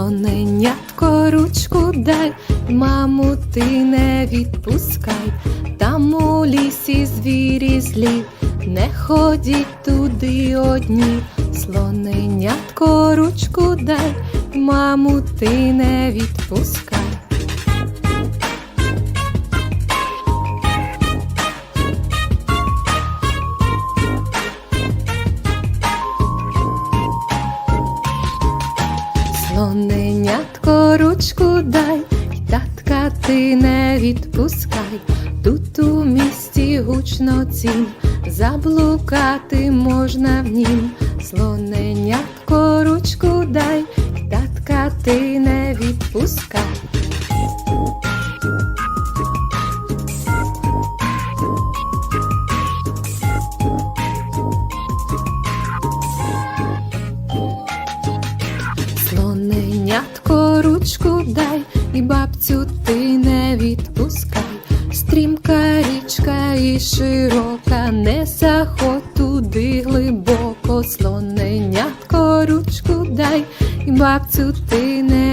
Слоненятко, ручку дай, маму, ти не відпускай, там у лісі звірі злі, не ходіть туди одні, слоненятко, ручку дай, маму, ти не відпускай. Слоненятко ручку дай, татка ти не відпускай. Тут у місті гучно цім, заблукати можна в нім. Слоненятко ручку дай, татка ти не відпускай. Слоненятко ручку дай, і бабцю ти не відпускай. Стрімка річка і широка, не заход туди глибоко. Слоненятко ручку дай, і бабцю ти не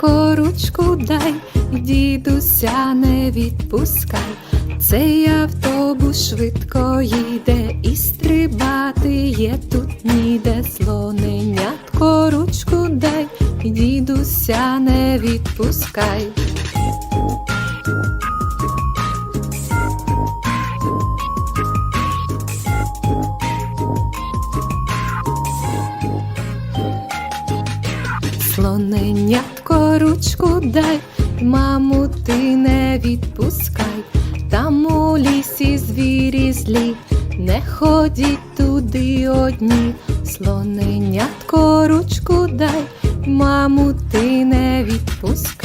Слоненятко ручку дай, дідуся не відпускай. Цей автобус швидко їде, і стрибати є тут ніде. Слоненятко ручку дай, дідуся не відпускай. Слоненятко ручку дай, маму ти не відпускай, там у лісі звірі злі, не ходіть туди одні, слоненятко ручку дай, маму ти не відпускай.